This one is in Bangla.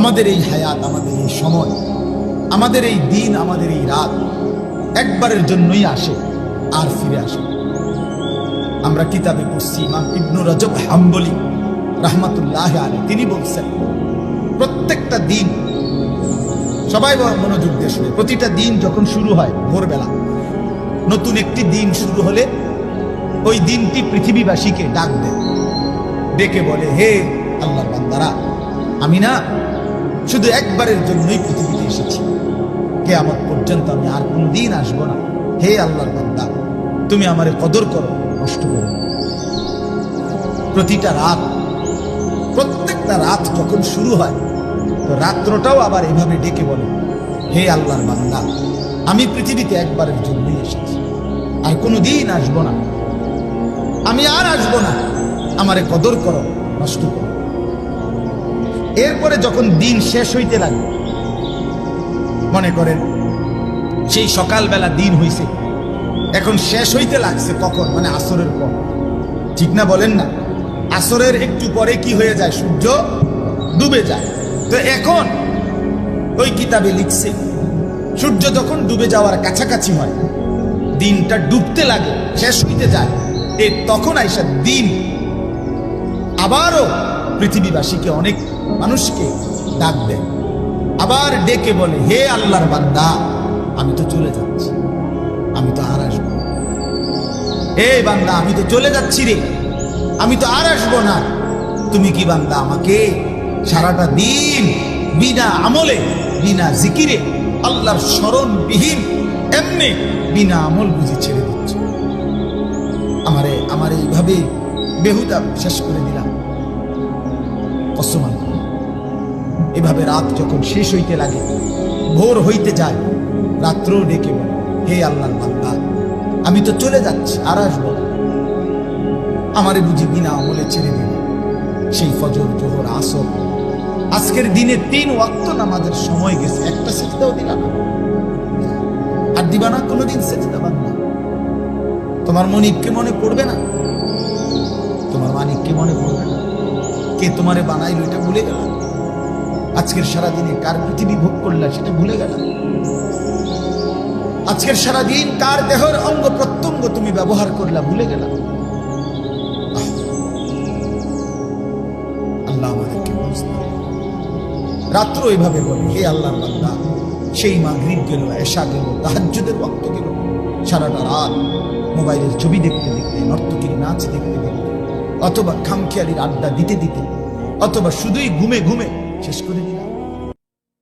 আমাদের এই হায়াত, আমাদের এই সময়, আমাদের এই দিন, আমাদের এই রাত একবারের জন্যই আসে, আর ফিরে আসে আমরা কিতাবে পড়ছি, ইমাম ইবনু রজব হাম্বলি রহমাতুল্লাহ আলী তিনি বলছেন, প্রত্যেকটা দিন, সবাই মনোযোগ দিয়ে শুনে, প্রতিটা দিন যখন শুরু হয় ভোরবেলা, নতুন একটি দিন শুরু হলে ওই দিনটি পৃথিবীবাসীকে ডাক দেয়। ডেকে বলে, হে আল্লাহর বান্দারা আমি না শুধু একবারের জন্যই পৃথিবীতে এসেছি। কে আমার পর্যন্ত আমি আর কোন দিন আসব না। হে আল্লাহর বান্দা, তুমি আমারে কদর করো, নষ্ট করো প্রতিটা রাত, প্রত্যেকটা রাত যখন শুরু হয়, তো রাত্রটাও আবার এভাবে ডেকে বলে, হে আল্লাহর বান্দা, আমি পৃথিবীতে একবারের জন্যই এসেছি। আর কোনো দিন আসব না। আমি আর আসব না। আমারে কদর করো, নষ্ট করো এরপরে যখন দিন শেষ হইতে লাগে মনে করেন, সেই সকালবেলা দিন হইছে, এখন শেষ হইতে লাগছে কখন? মানে আসরের পর। ঠিক না বলেন না? আসরের একটু পরে কি হয়ে যায়? সূর্য ডুবে যায়। তো এখন ওই কিতাবে লিখছে, সূর্য যখন ডুবে যাওয়ার কাছাকাছি হয়, দিনটা ডুবতে লাগে, শেষ হইতে যায়, এ তখন আইসা দিন আবারও পৃথিবীবাসীকে, অনেক মানুষকে ডাক দেয়। আবার ডেকে বলে, হে আল্লাহর বান্দা, আমি তো চলে যাচ্ছি, আমি তো আর আসব হে বান্দা, আমি তো চলে যাচ্ছি রে, আমি তো আর আসব না। তুমি কি বান্দা আমাকে সারাটা দিন বিনা আমলে, বিনা জিকিরে, আল্লাহর স্মরণবিহীন, এমনি বিনা আমল বুঝে ছেড়ে দিচ্ছ? আমারে, আমার এইভাবে বেহুদা শেষ করে অসমান। এভাবে রাত যখন শেষ হইতে লাগে, ভোর হইতে যায় রাত্র ডেকে হে আল্লাহর বান্দা, আমি তো চলে যাচ্ছি, আর আসব আমারে বুঝি বিনা আমলে ছেড়ে দিল। সেই ফজর, জোহর, আসর, আজকের দিনে তিন ওয়াক্ত নামাজের সময় গেছে, একটা সেজদাও দিলাম আর দিবা না, কোনোদিন সেজদা বাদ না। তোমার মনিককে মনে পড়বে না? তোমার মানিককে মনে পড়বে না। কে তোমারে বানাইলো এটা ভুলে গেল আজকের সারাদিনে কার পৃথিবী ভোগ করলা সেটা ভুলে গেল আজকের সারাদিন কার দেহের অঙ্গ প্রত্যঙ্গ তুমি ব্যবহার করলা ভুলে গেলা আহ! আল্লাহ আমাদেরকে। রাত্র এইভাবে বলে, হে আল্লাহর বান্দা, সেই মাগরিব গেল, এশা গেল, তাহাজ্জুদের ওয়াক্ত গেল সারাটা রাত মোবাইলের ছবি দেখতে দেখতে, নর্তকীর নাচ দেখতে দেখতে অথবা খামখেয়ালির আড্ডা দিতে দিতে অথবা শুধুই ঘুমে ঘুমে শেষ করে দিলাম।